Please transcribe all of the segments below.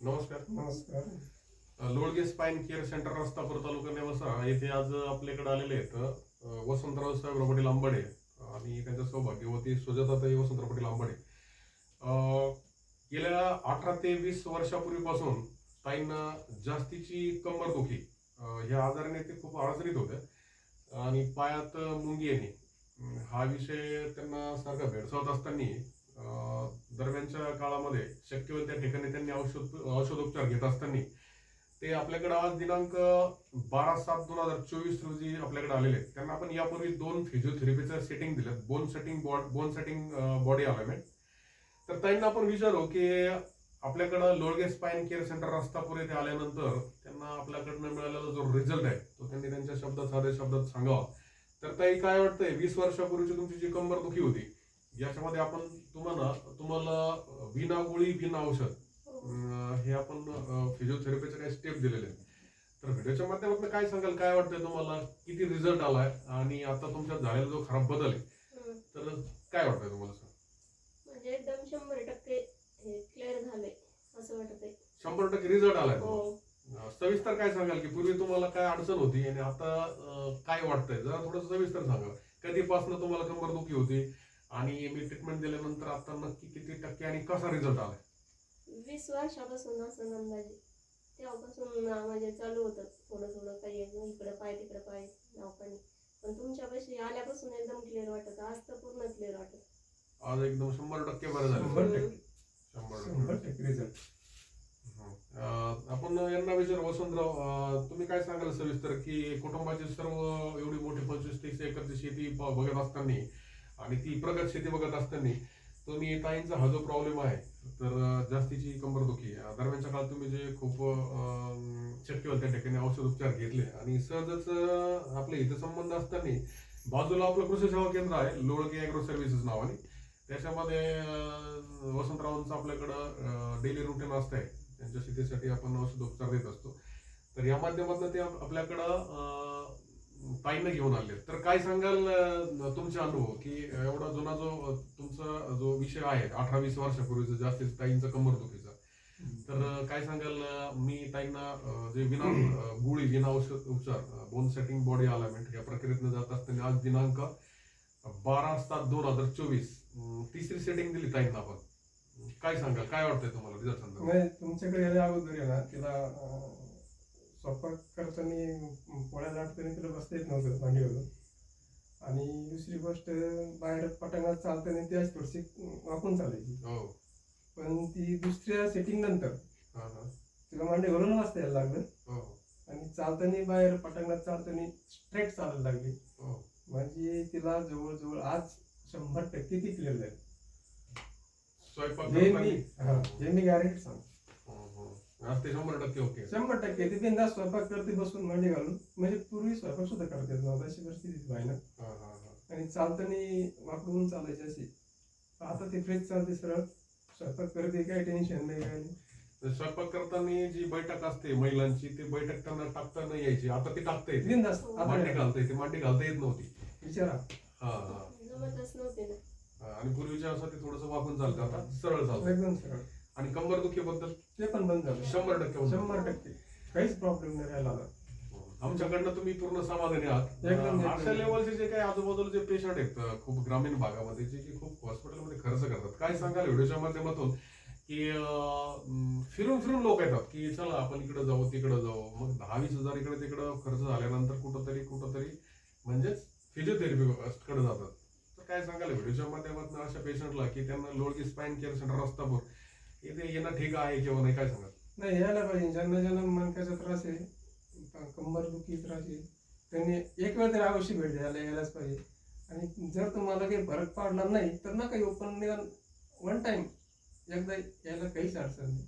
नमस्कार. नमस्कार. अ, Lolge spine care centre Rastapur taluka Nevasa येथे आज आपल्याकडे आलेले आहेत वसंतराव साहेबराव पाटील आंबाडे आणि त्यांच्या सौभाग्यवती सुजाताताई वसंतराव पाटील आंबाडे गेल्या अठरा ते वीस वर्षापूर्वीपासून ताईंना जास्तीची कंबर दुखी. अ, ह्या आजाराने ते खूप अडचणीत होत्या आणि पायात मुंगी येणे. हा विषय त्यांना सारखा भेडसावत असताना दरम्यानच्या काळामध्ये शक्य होईल त्या ठिकाणी त्यांनी औषध औषधोपचार घेत असताना ते आपल्याकडे आज दिनांक बारा सात दोन हजार चोवीस रोजी आपल्याकडे आलेले आहेत. त्यांना आपण यापूर्वी दोन फिजिओथेरपीचं सेटिंग दिलं. Bone setting bond bone setting body alignment तर त्यांना आपण विचारू की आपल्याकडं Lolage spine care centre Rastapur येथे आल्यानंतर त्यांना आपल्याकडनं मिळालेला जो रिझल्ट आहे तो त्यांनी त्यांच्या शब्दात साध्या शब्दात सांगावा. तर ताई काय वाटतंय? वीस वर्षापूर्वीची तुमची जी कंबर दुखी होती याच्यामध्ये आपण तुम्हाला तुम्हाला बिना गोळी बिना औषध हे आपण फिजिओथेरपीचे काही स्टेप दिलेले आहेत. तर व्हिडिओच्या माध्यमातून काय सांगाल? काय वाटतंय तुम्हाला? किती रिझल्ट आलाय? आणि आता तुमच्यात झालेला जो खराब बदल आहे. तर काय वाटतंय तुम्हाला सर म्हणजे एकदम शंभर टक्के क्लिअर झालंय असं वाटत आहे शंभर टक्के रिझल्ट आलाय हो. सविस्तर काय सांगाल की पूर्वी तुम्हाला काय अडचण होती? आणि आता काय वाटतंय? जरा थोडं सविस्तर सांगा. कधीपासून तुम्हाला कंबर दुखी होती? आणि मी ट्रीटमेंट दिल्यानंतर आता नक्की किती टक्के आणि कसा रिझल्ट आलाय? वीस वर्षापासून असं अंदाजे. तेव्हापासून म्हणजे चालू होतं थोडं थोडं काही इकडे पाय तिकडे पाय नावकानी पण तुमच्यापाशी आल्यापासून एकदम क्लिअर वाटत. आज तर पूर्ण क्लिअर वाटत. आज एकदम शंभर टक्के बरं झालं. शंभर टक्के. रिझल्ट आपण यांना विचार वसंतराव तुम्ही काय सांगाल सविस्तर की कुटुंबाची सर्व एवढी मोठी पंचवीस तीस एकरची शेती ब- बघत असताना आणि ती प्रगत शेती बघत असताना तुम्ही ताईंचा हा जो प्रॉब्लेम आहे तर जास्तीची कंबरदुखी अं, दरम्यानच्या काळात तुम्ही जे खूप शक्य होईल त्या ठिकाणी औषध उपचार घेतले. आणि सहजच आपले आपले हितसंबंध असताना बाजूला आपलं कृषी सेवा केंद्र आहे लोळके अॅग्रो सर्व्हिसेस नावाने. त्याच्यामध्ये वसंतरावांचं आपल्याकडं डेली रुटीन असतंय. त्यांच्या शेतीसाठी आपण औषधोपचार देत असतो. तर या माध्यमातून ते आपल्याकडं ताईनं घेऊन आले. तर काय सांगाल तुमचे अनुभव? की एवढा जुना जो तुमचा जो विषय आहे अठरा वीस वर्षापूर्वीचा जास्तीत ताईंचा कंबरदुखीचा तर काय सांगाल मी ताईंना जे विना गुळी विना औषध उपचार बोन सेटिंग बॉडी अलाइनमेंट या प्रक्रियेतनं जात असताना आज दिनांक बारा सात दोन हजार चोवीस तिसरी सेटिंग दिली ताईंना आपण. काय सांगाल? काय वाटतंय तुम्हाला रिझल्ट तुमच्याकडे यायला अगोदर तिला स्वयंपाक करताना पोळ्या लाटताना तिला बसता येत नव्हतं भांडीवरून आणि दुसरी गोष्ट बाहेर पटांगणात चालताना ती अशी थोडीशी वाकून चालायची. हो. पण ती दुसऱ्या सेटिंग नंतर तिला मांडी घालून बसता यायला लागलं. हो. आणि चालताना बाहेर पटांगणात चालताना स्ट्रेट चालायला लागली. हो. म्हणजे तिला जवळजवळ आज शंभर टक्के ती क्लिअर झाली. स्वयंपाक हे मी गॅरंटी सांगतो. आज ते शंभर टक्के ओके शंभर टक्के. ती बिंदास स्वयंपाक करते बसून मांडी घालून. म्हणजे पूर्वी स्वयंपाक सुद्धा करता येत नव्हता. अशी परिस्थिती हा, हा, हा. आणि चालताना वाकडून चालायची अशी. आता ती फ्रेश चालते सरळ. स्वयंपाक करते काही टेन्शन नाही काय स्वयंपाक करताना जी बैठक असते महिलांची ती बैठक त्यांना टाकता नाही यायची. आता ती टाकता येते. बिंदास मांडी घालता येते. मांडी घालता येत नव्हती. विचारा. हा हा. हा. आणि पूर्वीच्या असं ते थोडस वाकून चालतं. आता सरळ चालतं. एकदम सरळ. आणि कंबर दुखीबद्दल? ते पण बंद झालं. शंभर टक्के. शंभर टक्के. काहीच प्रॉब्लेम नाही राहिला आता. आमच्याकडनं तुम्ही पूर्ण समाधानी आहात. एकदम, अं, एकदम. अशा लेवलचे जे काही आजूबाजूला जे पेशंट आहेत अं, खूप ग्रामीण भागामध्ये जे की खूप हॉस्पिटलमध्ये खर्च करतात. काय सांगाल व्हिडिओच्या माध्यमातून? की अं, फिरून फिरून लोक येतात की चला आपण इकडे जाऊ तिकडे जाऊ. मग दहा वीस हजार इकडे तिकडे खर्च झाल्यानंतर कुठंतरी कुठंतरी म्हणजेच फिजिओथेरपी कडे जातात. तर काय सांगाल व्हिडिओच्या माध्यमातून अशा पेशंटला की त्यांना Lolki spine care centre Rastapur इथे येणं ठीक आहे किंवा नाही काय सांगाल? नाही यायला पाहिजे. ज्यांना ज्यांना मनकाचा त्रास आहे कंबर दुखी त्रास आहे त्यांनी एक वेळ तरी अवश्य भेट द्यायला यायलाच पाहिजे. आणि जर तुम्हाला काही फरक पडला नाही तर नका येऊ. पण निदान वन टाइम एकदा यायला काहीच अडचण नाही.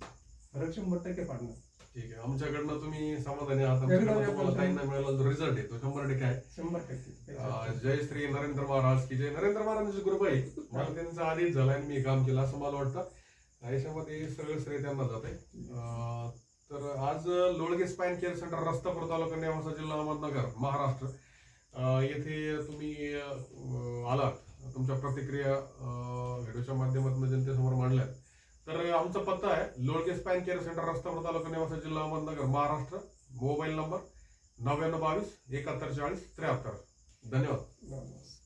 फरक शंभर टक्के पडणार. ठीक आहे. आमच्याकडनं तुम्ही समाधानी आहात. आमच्याकडनं. तुम्हाला मिळाला जो रिझल्ट आहे तो शंभर टक्के आहे. शंभर टक्के. जय श्री नरेंद्र महाराज की जय. नरेंद्र महाराजांची कृपा आहे. मला त्यांचा आधीच झाला आणि मी काम केलं असं मला वाटतं. याच्यामध्ये सगळं श्रेत्यांना जात आहे. तर आज Lolge spine care centre Rastapur taluka Nevasa जिल्हा अहमदनगर महाराष्ट्र. येथे तुम्ही आलात. तुमच्या प्रतिक्रिया व्हिडिओच्या माध्यमातून जनतेसमोर मांडल्यात. तर आमचा पत्ता आहे लोळगे स्पाईन केअर सेंटर रस्ता तालुका निवासा जिल्हा अहमदनगर महाराष्ट्र. मोबाईल नंबर नव्याण्णव बावीस एकाहत्तर चाळीस त्र्याहत्तर. धन्यवाद. नमस्कार